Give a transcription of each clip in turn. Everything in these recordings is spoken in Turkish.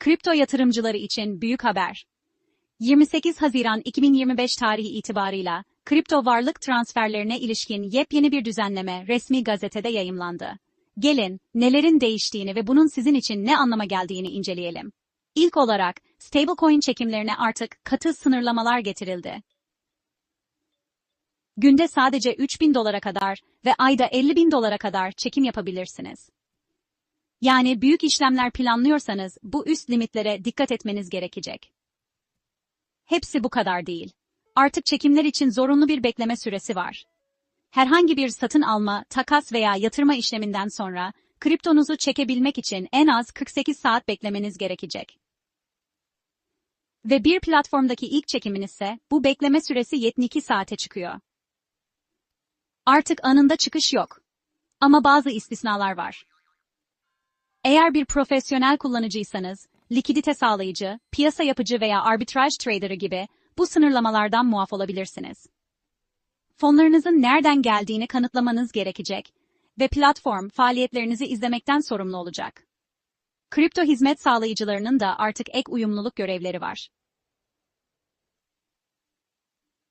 Kripto yatırımcıları için büyük haber. 28 Haziran 2025 tarihi itibarıyla kripto varlık transferlerine ilişkin yepyeni bir düzenleme resmi gazetede yayımlandı. Gelin, nelerin değiştiğini ve bunun sizin için ne anlama geldiğini inceleyelim. İlk olarak, stablecoin çekimlerine artık katı sınırlamalar getirildi. Günde sadece 3000 dolara kadar ve ayda 50 bin dolara kadar çekim yapabilirsiniz. Yani büyük işlemler planlıyorsanız bu üst limitlere dikkat etmeniz gerekecek. Hepsi bu kadar değil. Artık çekimler için zorunlu bir bekleme süresi var. Herhangi bir satın alma, takas veya yatırma işleminden sonra kriptonuzu çekebilmek için en az 48 saat beklemeniz gerekecek. Ve bir platformdaki ilk çekimin ise bu bekleme süresi 72 saate çıkıyor. Artık anında çıkış yok. Ama bazı istisnalar var. Eğer bir profesyonel kullanıcıysanız, likidite sağlayıcı, piyasa yapıcı veya arbitraj traderı gibi bu sınırlamalardan muaf olabilirsiniz. Fonlarınızın nereden geldiğini kanıtlamanız gerekecek ve platform faaliyetlerinizi izlemekten sorumlu olacak. Kripto hizmet sağlayıcılarının da artık ek uyumluluk görevleri var.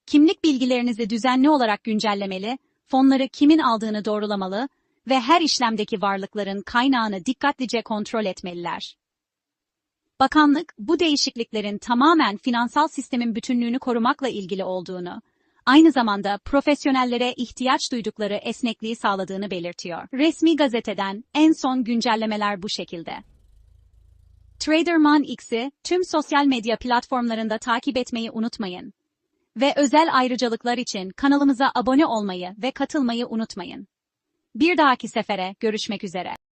Kimlik bilgilerinizi düzenli olarak güncellemeli, fonları kimin aldığını doğrulamalı ve her işlemdeki varlıkların kaynağını dikkatlice kontrol etmeliler. Bakanlık, bu değişikliklerin tamamen finansal sistemin bütünlüğünü korumakla ilgili olduğunu, aynı zamanda profesyonellere ihtiyaç duydukları esnekliği sağladığını belirtiyor. Resmi gazeteden en son güncellemeler bu şekilde. Traderman X'i tüm sosyal medya platformlarında takip etmeyi unutmayın. Ve özel ayrıcalıklar için kanalımıza abone olmayı ve katılmayı unutmayın. Bir dahaki sefere görüşmek üzere.